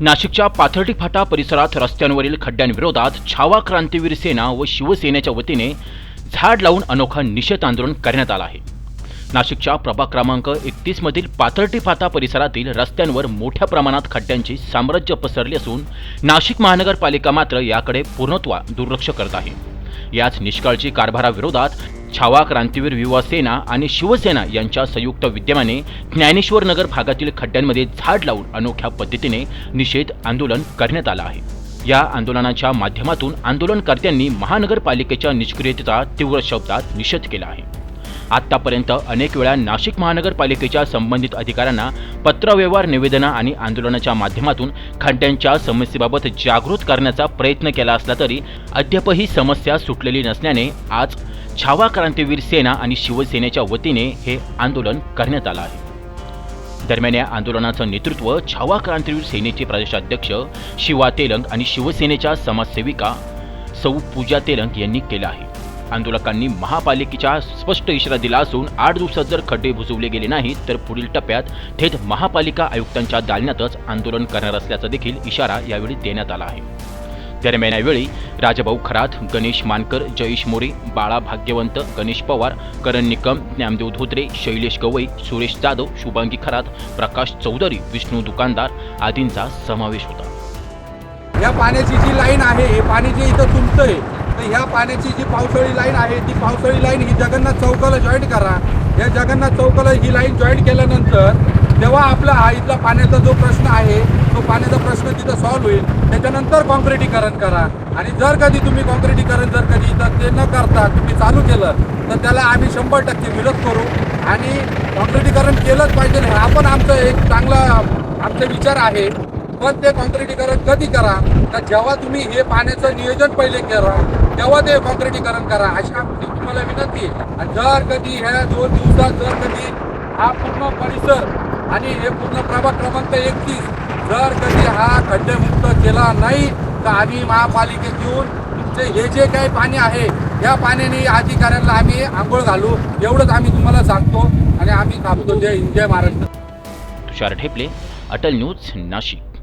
नाशिकच्या पाथर्डी फाटा परिसरात रस्त्यांवरील खड्ड्यांविरोधात छावा क्रांतीवीर सेना व शिवसेनेच्या वतीने झाड लावून अनोखा निषेध आंदोलन करण्यात आलं आहे. नाशिकच्या प्रभाग क्रमांक एकतीस मधील पाथर्डी फाटा परिसरातील रस्त्यांवर मोठ्या प्रमाणात खड्ड्यांचे साम्राज्य पसरले असून नाशिक महानगरपालिका मात्र याकडे पूर्णत्वा दुर्लक्ष करत आहे. याच निष्काळजी कारभाराविरोधात छावा क्रांतीवीर युवा सेना आणि शिवसेना यांच्या संयुक्त विद्यमाने ज्ञानेश्वर नगर भागातील खड्ड्यांमध्ये झाड लावून अनोख्या पद्धतीने निषेध आंदोलन करण्यात आलं आहे. या आंदोलनाच्या माध्यमातून आंदोलनकर्त्यांनी महानगरपालिकेच्या निष्क्रियतेचा तीव्र शब्दात निषेध केला आहे. आतापर्यंत अनेक वेळा नाशिक महानगरपालिकेच्या संबंधित अधिकाऱ्यांना पत्रव्यवहार निवेदना आणि आंदोलनाच्या माध्यमातून खड्ड्यांच्या समस्येबाबत जागृत करण्याचा प्रयत्न केला असला तरी अद्यापही समस्या सुटलेली नसल्याने आज छावा क्रांतीवीर सेना आणि शिवसेनेच्या वतीने हे आंदोलन करण्यात आलं आहे. दरम्यान या आंदोलनाचं नेतृत्व छावा क्रांतीवीर सेनेचे प्रदेशाध्यक्ष शिवा तेलंग आणि शिवसेनेच्या समाजसेविका सौ पूजा तेलंग यांनी केलं आहे. आंदोलकांनी महापालिकेच्या स्पष्ट इशारा दिला असून आठ दिवसात जर खड्डे बुजवले गेले नाहीत तर पुढील टप्प्यात थेट महापालिका आयुक्तांच्या दालनातच आंदोलन करणार असल्याचा देखील इशारा यावेळी देण्यात आला आहे. दरम्यान यावेळी राजभाऊ खरात गणेश मानकर जयेश मोरे बाळा भाग्यवंत गणेश पवार करण निकम ज्ञानदेव धोत्रे शैलेश गवई सुरेश जाधव शुभांगी खरात प्रकाश चौधरी विष्णू दुकानदार आदींचा समावेश होता. या पाण्याची जी लाईन आहे हे पाणी जे इथं तुंबतंय तर ह्या पाण्याची जी पावसाळी लाईन आहे ती पावसाळी लाईन ही जगन्नाथ चौकाला जॉईंट करा. या जगन्नाथ चौकाला ही लाईन जॉईंट केल्यानंतर तेव्हा आपला हा इथला पाण्याचा जो प्रश्न आहे तो पाण्याचा प्रश्न तिथं सॉल्व्ह होईल. त्याच्यानंतर कॉन्क्रिटीकरण करा. आणि जर कधी तुम्ही कॉन्क्रिटीकरण जर कधी इथं ते न करता तुम्ही चालू केलं तर त्याला आम्ही शंभर टक्के विरोध करू. आणि कॉन्क्रिटीकरण केलंच पाहिजे हा पण आमचं एक चांगला आमचा विचार आहे. पण ते कॉन्क्रिटीकरण कधी करा तर जेव्हा तुम्ही हे पाण्याचं नियोजन पहिले करा तेव्हा ते कॉन्क्रिटीकरण करा अशा तुम्हाला विनंती आहे. आणि जर कधी ह्या दोन दिवसात जर कधी हा पूर्ण परिसर आणि हे पूर्ण प्रभाग क्रमांक एकतीस. जर कधी हा खड्डेमुक्त केला नाही तर आम्ही महापालिकेत येऊन तुमचे हे जे काही पाणी आहे या पाण्याने अधिकाऱ्यांना आम्ही आंघोळ घालू. एवढंच आम्ही तुम्हाला सांगतो आणि आम्ही थांबतो. जय हिंद जय महाराष्ट्र. तुषार ठेपले अटल न्यूज नाशिक.